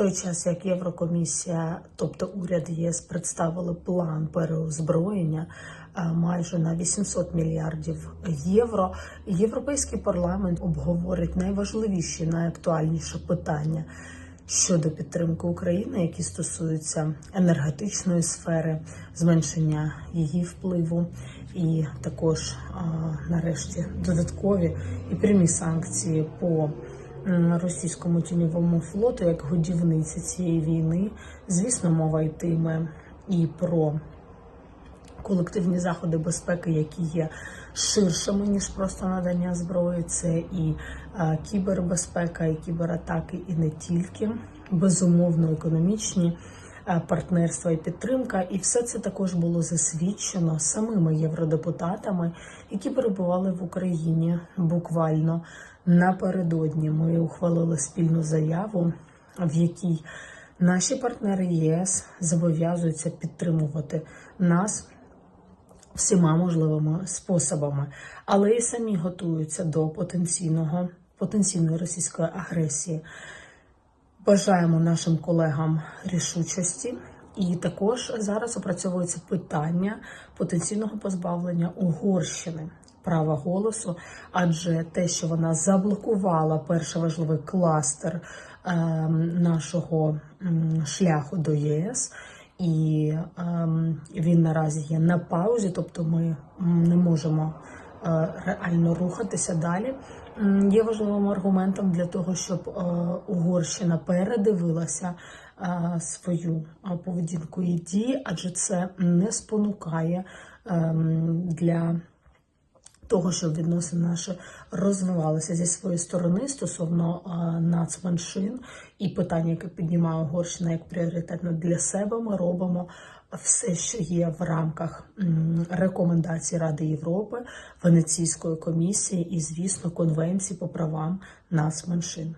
той час, як Єврокомісія, тобто уряд ЄС, представили план переозброєння е, майже на 800 мільярдів євро, Європейський парламент обговорить найважливіші, найактуальніші питання щодо підтримки України, які стосуються енергетичної сфери, зменшення її впливу, і також, нарешті, додаткові і прямі санкції по російському тіньовому флоту як годівниці цієї війни. Звісно, мова йтиме і про колективні заходи безпеки, які є ширшими ніж просто надання зброї. Це і кібербезпека, і кібератаки, і не тільки безумовно економічні партнерства і підтримка. І все це також було засвідчено самими євродепутатами, які перебували в Україні буквально напередодні. Ми ухвалили спільну заяву, в якій наші партнери ЄС зобов'язуються підтримувати нас всіма можливими способами, але і самі готуються до потенційного потенційної російської агресії. Бажаємо нашим колегам рішучості. І також зараз опрацьовується питання потенційного позбавлення Угорщини права голосу, адже те, що вона заблокувала перший важливий кластер е, нашого м, шляху до ЄС, і ем, він наразі є на паузі, тобто ми не можемо е, реально рухатися далі. Є важливим аргументом для того, щоб е, Угорщина передивилася е, свою е, поведінку і дії, адже це не спонукає ем, для того, щоб відносини наші розвивалися зі своєї сторони стосовно нацменшин і питання, яке піднімає Угорщина як пріоритетно для себе, ми робимо все, що є в рамках рекомендацій Ради Європи, Венеційської комісії і, звісно, конвенції по правам нацменшин.